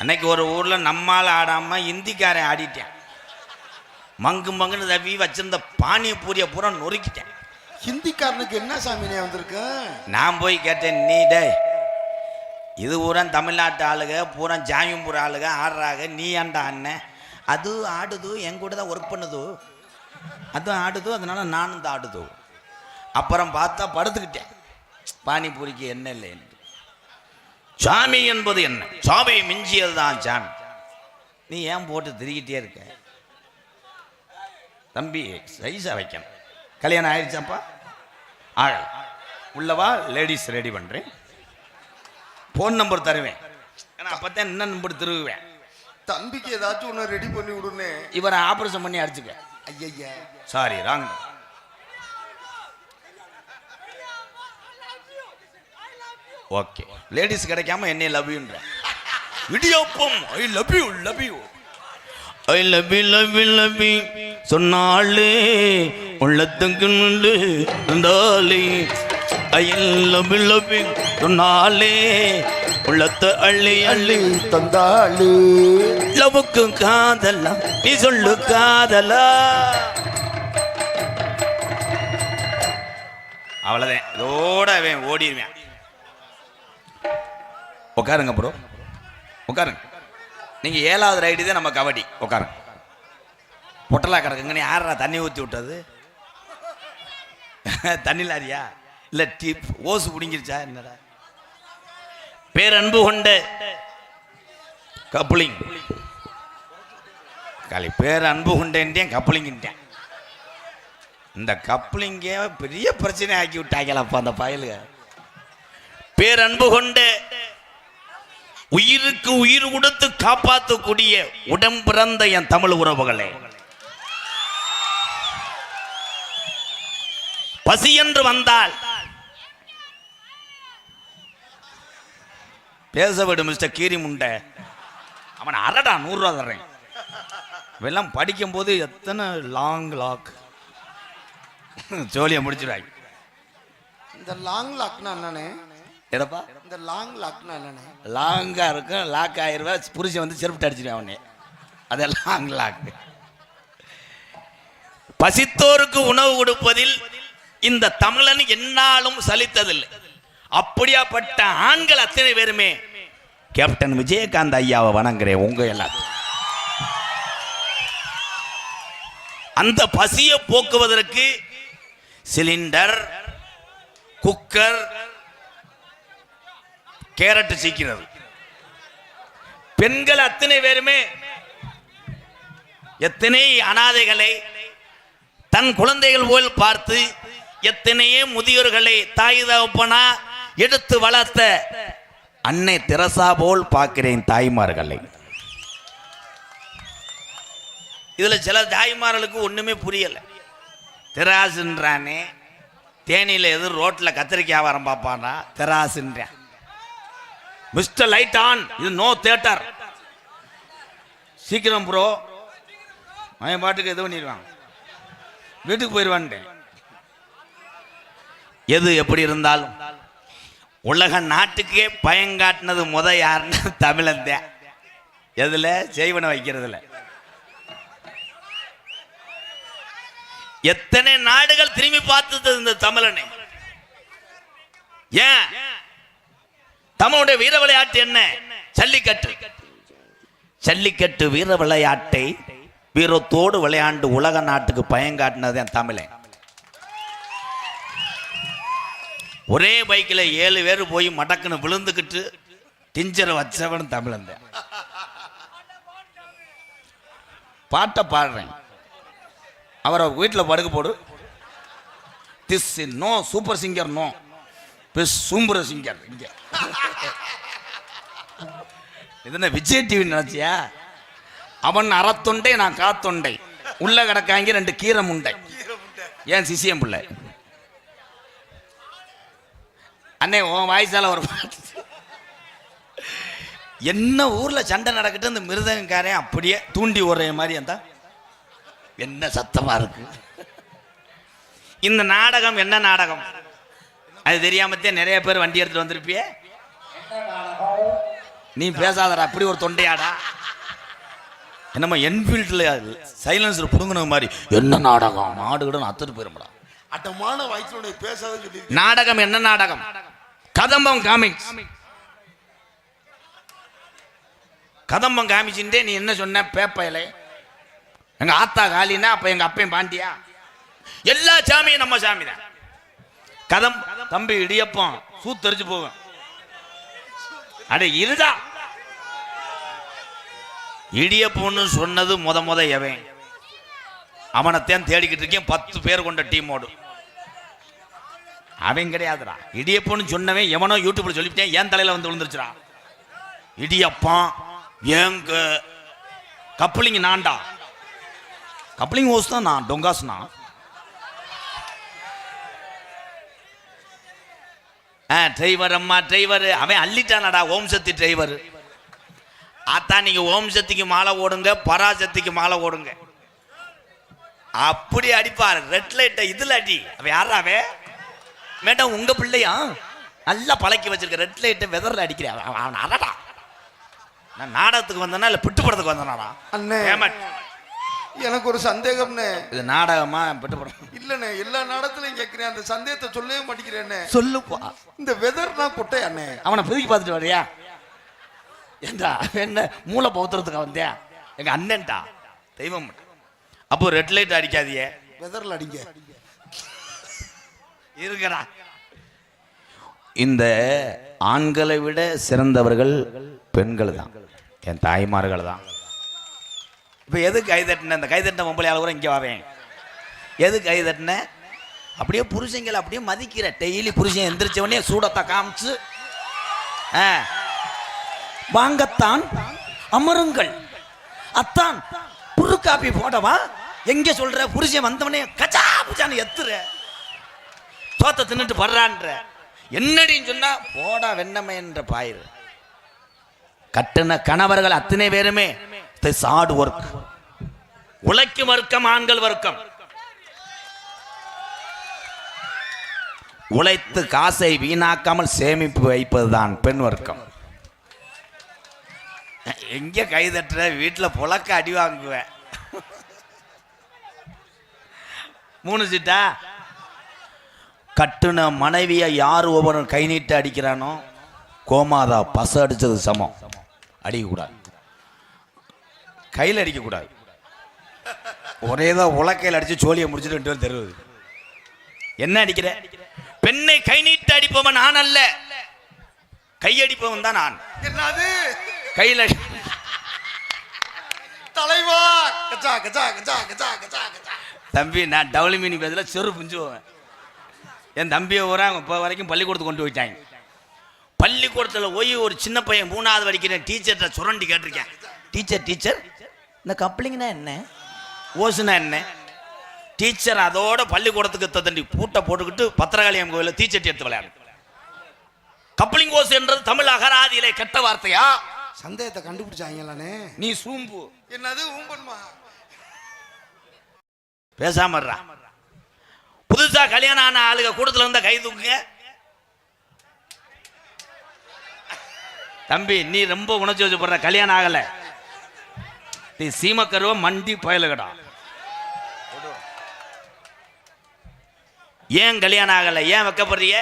அன்னைக்கு ஒரு ஊர்ல நம்மால் ஆடாம இந்திக்காரன் ஆடிட்டேன். மங்கு மங்குன்னு தவி வச்சிருந்த பானிபூரியை பூரா நொறுக்கிட்டேன். ஹிந்திக்காரனுக்கு என்ன சாமினே வந்திருக்கு? நான் போய் கேட்டேன் நீ டேய் இது பூரா தமிழ்நாட்டு ஆளுக பூரா ஜாமியம்பூர் ஆளுக ஆடுறாங்க நீ ஏன்டா அண்ணன் அது ஆடுது என் கூட தான் ஒர்க் பண்ணுது. அதுவும் ஆடுது அதனால நானும் தான் ஆடுது. அப்புறம் பார்த்தா படுத்துக்கிட்டேன். பானிபூரிக்கு என்ன இல்லை என்று சாமி என்பது என்ன? சாமியை மிஞ்சியது தான் சாமி. நீ ஏன் போட்டு திரிகிட்டே இருக்க? தம்பி சைஸா வைக்கணும். கல்யாணம் ஆயிடுச்சாப்பா ஆள் உள்ளவா லேடிஸ் ரெடி பண்ணுறேன் ஃபோன் நம்பர் தருவேன். ஏன்னா அப்போத்தான் என்ன நம்பர் திருவுவேன் தம்பிக்கு ஏதாச்சும் ஒன்று ரெடி பண்ணி விடுனே. இவரை ஆப்ரேஷன் பண்ணி அடிச்சுக்க. ஐயா சாரி ராங் ஓகே லேடிஸ் கிடைக்காம என்னை லவ் யூன்ற idiyappam I love you love you I love you love you love you சொன்னாலே உள்ளத்துக்கு நின்று இருந்தாலே I love you love you சொன்னாலே உள்ளத்தை அள்ளி அள்ளி தந்தாளு லவ்வுக்கு காதலா நீ சொல்லு காதலா. அவ்வளோதான் இதோட அவன் ஓடிடுவேன் உட்காருங்க ப்ரோ உட்காருங்க நீங்க ஏழாவது ரைடு தான் நம்ம கபடி. உட்காருங்க பொட்டலா கிடக்குங்க நீ யாரா தண்ணி ஊற்றி விட்டது? தண்ணி லாரியா? இல்லை டீப் ஓசு பிடிங்கிருச்சா என்னடா? பேரன்பு கொண்ட கப்ளிங் காலி பேர் அன்பு கொண்டேன்ட்டேன் கப்ளிங்கிட்டேன் இந்த கப்ளிங்கே பெரிய பிரச்சனை ஆக்கி விட்டாங்களப்பா அந்த பயலுக. அன்பு கொண்டு உயிருக்கு உயிர் கொடுத்து காப்பாற்றக்கூடிய உடம்பிறந்த என் தமிழ் உறவுகளே. பசி என்று வந்தால் பேச விடு மிஸ்டர் கீரி முண்டை அவன் அரடா நூறுரூவா தர்றேன். இவெல்லாம் படிக்கும்போது எத்தனை லாங் லாக் ஜோலியை முடிச்சிடுவாங்க இந்த லாங் லாக்னா என்னன்னு எதப்பா இந்த லாங் லாக்னா என்னண்ணே? லாங்காக இருக்கும். லாக் ஆயிருவா புருஷன் வந்து செருப்பு அடிச்சிருவேன் அவனே. அது லாங் லாக் பசித்தோருக்கு உணவு கொடுப்பதில் இந்த தமிழன் என்னாலும் சலித்ததில்லை. அப்படியாப்பட்ட ஆண்கள் அத்தனை பேருமே கேப்டன் விஜயகாந்த் ஐயாவை வணங்குறேன் உங்க எல்லாத்தையும் அந்த பசியை போக்குவதற்கு சிலிண்டர் குக்கர் கேரட் சீக்கிறது பெண்கள் அத்தனை பேருமே எத்தனை அனாதைகளை தன் குழந்தைகள் போல் பார்த்து எத்தனையே முதியோர்களை தாய் தகப்பனா எடுத்து வளர்த்த அன்னை தெரசா போல் பார்க்கிறேன் தாய்மார்களை. இதுல சில தாய்மார்களுக்கு ஒண்ணுமே புரியல. தெராசுன்றானே தேனியில எதுவும் ரோட்ல கத்திரிக்காய் வியாபாரம் பார்ப்பானா? திராசுன்றான். Mister light on. இது நோ தேட்டர் சீக்கிரம் ப்ரோ. அவன் பாட்டுக்கு இது பண்ணிடுவான். வீட்டுக்கு போயிடுவான்ட்டேன் எது எப்படி இருந்தாலும். உலக நாட்டுக்கே பயங்காட்டினது முத யாருன்னு தமிழந்த. எதில்? எதுல செய்வனை வைக்கிறதுல. எத்தனை நாடுகள் திரும்பி பார்த்தது இந்த தமிழனை? ஏன்? தமிழுடைய வீர விளையாட்டு என்ன? ஜல்லிக்கட்டு. ஜல்லிக்கட்டு வீர விளையாட்டை வீரத்தோடு விளையாண்டு உலக நாட்டுக்கு பயங்காட்டினது என் தமிழன் ஒரே பைக்கில் ஏழு பேர் போய் மடக்குன்னு விழுந்துக்கிட்டு டிஞ்சரை வச்சவன் தமிழந்த பாட்டை பாடுறேன். அவரை வீட்டில் படுக்க போடு. This no super singer no. Best super singer இங்கே. இது என்ன விஜய் டிவி நினைச்சியா? அவன் அறத்தொண்டை நான் காத்தொண்டை. உள்ள கிடக்காங்க ரெண்டு கீரை முண்டை. ஏன் சிசியம் பிள்ளை? அண்ணே உன் வாய்ஸால் ஒரு பாட்டு. என்ன ஊரில் சண்டை நடக்கிட்டு இந்த மிருதங்காரன் அப்படியே தூண்டி ஓடுற மாதிரி அந்த என்ன சத்தமாக இருக்கு? இந்த நாடகம் என்ன நாடகம்? அது தெரியாமத்தே நிறைய பேர் வண்டி எடுத்துட்டு வந்திருப்பியே. நீ பேசாதடா அப்படி ஒரு தொண்டையாடா. என்னம்மா என்ஃபீல்டில் சைலன்ஸில் புடுங்கின மாதிரி. என்ன நாடகம்? நாடுகடன் அத்துட்டு போயிரும்டா. அட்டமான வயசுடைய பேசாத நாடகம் என்ன நாடகம்? கதம்பம் காமிக்ஸ் கதம்பம் காமிச்சுட்டே நீ என்ன சொன்ன? பேப்பையில எங்க ஆத்தா காலினா அப்ப எங்க அப்பையும் பாண்டியா? எல்லா சாமியும் நம்ம சாமி தான் கதம். தம்பி இடியப்பம். சூத்தரிச்சு போகும் அடே இருடா. இடியப்பம்னு சொன்னது முத முத எவன்? அவனைத்தான் தேடிக்கிட்டு இருக்கேன். பத்து பேர் கொண்ட டீமோடு. அவன் கிடையாதுடா. இடியப்பம்னு சொன்னவன் எவனோ யூடியூப்ல சொல்லிவிட்டேன். என் தலையில வந்து விழுந்துருச்சுடா. இடியப்பம் ஏங்க. கப்ளிங் நான்டா. கப்ளிங் ஹோஸ் தான் நான் டொங்காஸ்னா ஆ டிரைவர் அம்மா டிரைவர் அவன் அள்ளிட்டானடா ஓம் சக்தி டிரைவர் அத்தா நீங்க ஓம் சக்திக்கு மாலை ஓடுங்க பராசக்திக்கு மாலை ஓடுங்க. அப்படி அடிப்பார். ரெட் லைட்டை இதுல அடி. அவன் யாரா அவன்? மேடம் உங்க பிள்ளையா? நல்லா பழக்கி வச்சிருக்க ரெட் லைட்டை வெதர்ல அடிக்கிறேன் அவன் அடடா நான் நாடகத்துக்கு வந்தனா இல்ல பிட்டு படத்துக்கு வந்தனாடா? அண்ணே. எனக்கு ஒரு சந்தேகம்னே. இது நாடகமா? பிட்டு படம். இல்லண்ணே எல்லா நாடகத்திலையும் கேட்கிறேன் அந்த சந்தேகத்தை சொல்லவே மாட்டேங்கிறேன்னே சொல்லுப்பா. இந்த வெதர்னா குட்டை அண்ணே அவனை பிதுக்கி பார்த்துட்டு வரியா ஏண்டா என்ன மூளை பௌத்திரத்துக்கு வந்தியா? எங்க அண்ணன்டா. தெய்வம் அப்போ ரெட் லைட் அடிக்காதியே வெதர்ல அடிங்க. இருக்கடா இந்த ஆண்களை விட சிறந்தவர்கள் பெண்கள் தான் என் தாய்மார்கள் தான் இப்போ எது கை தட்டின? இந்த கை தட்டின பொம்பளை கூட இங்கே வாவேன். எது கை தட்டின? அப்படியே புருஷங்களை அப்படியே மதிக்கிற. டெய்லி புருஷன் எந்திரிச்ச உடனே சூடத்தை காமிச்சு ஆ வாங்கத்தான் அமருங்கள். அத்தான் புரு காப்பி போடவா? எங்க சொல்ற? புருஷன் வந்தவனே கச்சா புச்சான்னு எத்துற. தோத்த தின்னுட்டு படுறான்ற. என்னடின்னு சொன்னா போடா வெண்ணமை என்ற பாயிரு. கட்டுன கணவர்கள் அத்தனை பேருமே சாடு ஒர்க். உழைக்கும் வர்க்கம் ஆண்கள் வர்க்கம். உழைத்து காசை வீணாக்காமல் சேமிப்பு வைப்பதுதான் பெண் வர்க்கம். எங்க கை தட்டுற? வீட்டுல புழக்க அடி வாங்குவேன் மூணு சீட்டா? கட்டுன மனைவியை யார் ஒவ்வொரு கை நீட்டு அடிக்கிறானோ கோமாதா பச அடிச்சது சமம். அடிக்கக்கூடாது. கையில் அடிக்கக்கூடாது ஒரே தான் உலக்கையில் அடிச்சு சோழியை முடிச்சுட்டு ரெண்டு பேரும் தருவது. என்ன அடிக்கிற? பெண்ணை கை நீட்டு அடிப்பவன் நான் அல்ல. கையடிப்பவன் தான் நான். என்னது? கையில் தலைவா? கச்சா கச்சா கச்சா கச்சா கச்சா கச்சா தம்பி நான் டவுளி மீனி பேசல செரு புஞ்சு போவேன். என் தம்பியை ஊரா இப்போ வரைக்கும் பள்ளிக்கூடத்துக்கு கொண்டு போயிட்டாங்க. பள்ளிக்கூடத்தில் போய் ஒரு சின்ன பையன் மூணாவது படிக்கிற டீச்சர்கிட்ட சுரண்டி கேட்டிருக்கேன். டீச்சர் டீச்சர் இந்த கப்ளிங்னா என்ன? ஓசுனா என்ன? டீச்சர் அதோட பள்ளிக்கூடத்துக்கு தண்டி பூட்டை போட்டுக்கிட்டு பத்திரகாளியம் கோயிலில் தீச்சட்டி எடுத்து விளையாடு. கப்ளிங் ஓசு என்றது தமிழ் அகராதியிலே கெட்ட வார்த்தையா? சந்தேகத்தை கண்டுபிடிச்சாங்களானே. நீ சூம்பு. என்னது ஊம்பன்மா பேசாம இருடா. புதுசா கல்யாணம் ஆன ஆளுங்க கூட்டத்துல இருந்தா கை தூக்குங்க. தம்பி நீ ரொம்ப உணர்ச்சி வச்சு போடுற கல்யாணம் ஆகல. நீ சீமக்கருவ மண்டி பயலுகடா. ஏன் கல்யாணம் ஆகல? ஏன் வைக்கப்படுறிய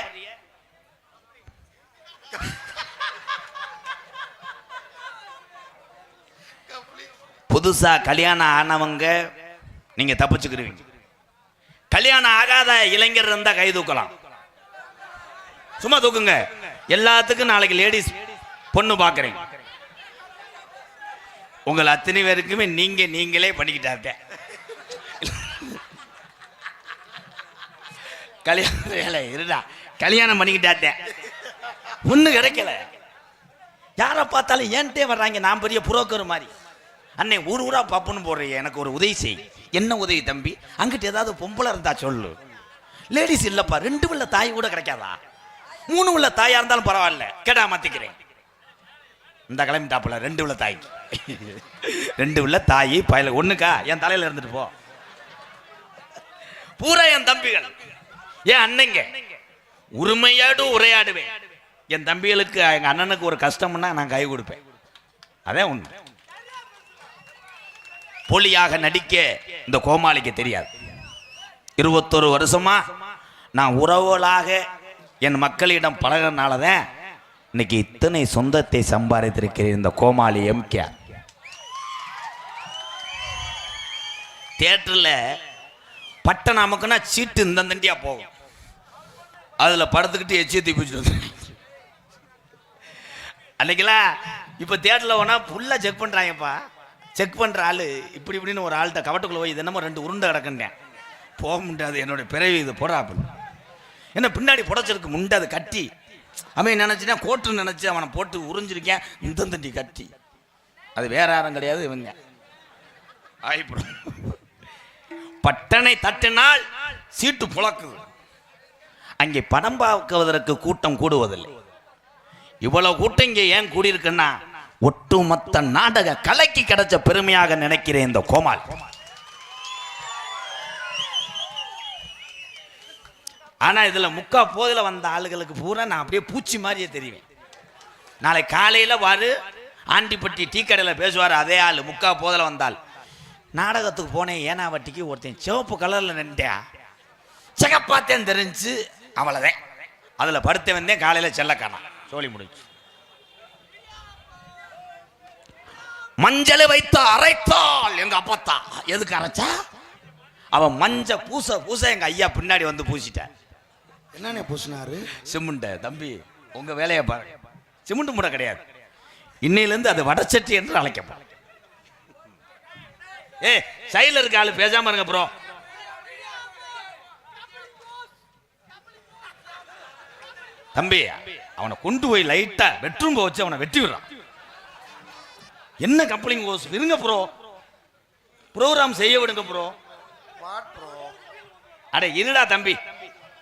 புதுசா கல்யாணம் ஆனவங்க நீங்க தப்பிச்சுக்கிருவீங்க கல்யாணம் ஆகாத இளைஞர் இருந்தா கை தூக்கலாம். சும்மா தூக்குங்க. எல்லாத்துக்கும் நாளைக்கு லேடிஸ் பொண்ணு பாக்குறீங்க. உங்கள் அத்தனை பேருக்குமே நீங்க நீங்களே பண்ணிக்கிட்டாங்க கல்யாணம் வேலை இருடா. கல்யாணம் பண்ணிக்கிட்டாத்தே ஒண்ணு கிடைக்கல. யாரை பார்த்தாலும் ஏன்ட்டே வர்றாங்க நான் பெரிய புரோக்கர் மாதிரி. அண்ணே ஊர் ஊரா பப்புன்னு போடுறீங்க எனக்கு ஒரு உதவி செய். என்ன உதவி தம்பி? அங்கிட்ட ஏதாவது பொம்பளை இருந்தா சொல்லு. லேடிஸ் இல்லப்பா ரெண்டு உள்ள தாய் கூட கிடைக்காதா? மூணு உள்ள தாயா இருந்தாலும் பரவாயில்ல. கேட்டா மாத்திக்கிறேன். இந்த கிளம்பிட்டாப்புல ரெண்டு உள்ள தாய். ரெண்டு உள்ள தாய் பயல ஒண்ணுக்கா? என் தலையில இருந்துட்டு போ. பூரா என் தம்பிகள். என் அண்ணங்க? உரிமையாடு உரையாடுவேன். என் தம்பிகளுக்கு எங்கள் அண்ணனுக்கு ஒரு கஷ்டம்னா நான் கை கொடுப்பேன். அதே உண்மை. போலியாக நடிக்க இந்த கோமாளிக்கு தெரியாது. இருபத்தொரு வருஷமா நான் உறவுகளாக என் மக்களிடம் பழகிறனால தான் இன்னைக்கு இத்தனை சொந்தத்தை சம்பாதித்திருக்கிறேன் இந்த கோமாளி எம்கே. தியேட்டரில் பட்டம் நமக்குன்னா சீட்டு இந்த தண்டியாக போகும். அதில் படுத்துக்கிட்டு எச்சியை தீப்பிச்சுட்டு வந்து அன்னைக்கெல்லாம் இப்போ தேட்டரில் போனால் ஃபுல்லாக செக் பண்ணுறாங்கப்பா செக் பண்ணுற ஆள் இப்படி இப்படின்னு ஒரு ஆள்கிட்ட கவட்டுக்குள்ளே போய் இது என்னமோ ரெண்டு உருண்டை கிடக்குன்றேன் போக முடியாது என்னோட பிறவி இது போடா அப்படின்னு என்ன பின்னாடி புடச்சிருக்கு முண்டை அது கட்டி. அவன் நினச்சினா கோட்டு நினச்சி அவனை போட்டு உறிஞ்சிருக்கேன். இந்த தண்டி கட்டி. அது வேற யாரும் கிடையாது இவங்க. ஆயிப்படும். பட்டனை தட்டினால் சீட்டு புழக்குது. அங்கே படம் பார்க்குவதற்கு கூட்டம் கூடுவதில்லை. இவ்வளவு கூட்டம் இங்கே ஏன் கூடியிருக்குன்னா ஒட்டுமொத்த நாடக கலைக்கு கிடைச்ச பெருமையாக நினைக்கிறேன் இந்த கோமாள். ஆனால் இதில் முக்கா போதில் வந்த ஆளுகளுக்கு பூரா நான் அப்படியே பூச்சி மாதிரியே தெரிவேன். நாளை காலையில் வாரு ஆண்டிப்பட்டி டீ கடையில் பேசுவார் அதே ஆள் முக்கா போதில் வந்தால் நாடகத்துக்கு போனேன் ஏனா வட்டிக்கு ஒருத்தன் சிவப்பு கலரில் நின்றா சிகப்பாத்தேன் தெரிஞ்சு அவ்வளோதான் அதில் படுத்த வந்தேன் காலையில் செல்ல காணாம் சோழி முடிஞ்சு. மஞ்சளை வைத்து அரைத்தாள் எங்க அப்பத்தா. எதுக்கு அரைச்சா? அவன் மஞ்ச பூச பூச எங்க ஐயா பின்னாடி வந்து பூசிட்டேன் என்னண்ணே பூசினாரு? சிமெண்ட தம்பி உங்க வேலையை பாருங்க சிமெண்ட் முறை கிடையாது. இன்னையிலிருந்து அது வடச்சட்டி என்று அழைக்கப்படும். ஏ சைடுல இருக்க ஆளு பேசாம இருங்க ப்ரோ தம்பி அவனை கொண்டு போய் லைட்டா பெட்ரூம் வச்சு அவனை வெட்டி விடுறான். என்ன கப்ளிங் கோர்ஸ் இருங்க ப்ரோ ப்ரோக்ராம் செய்ய விடுங்க ப்ரோ அட இருடா தம்பி.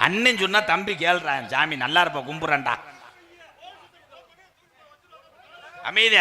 அண்ணன் சொன்னா தம்பி கேள்றான் சாமி நல்லா இருப்ப கும்புறேன்டா அமைதியா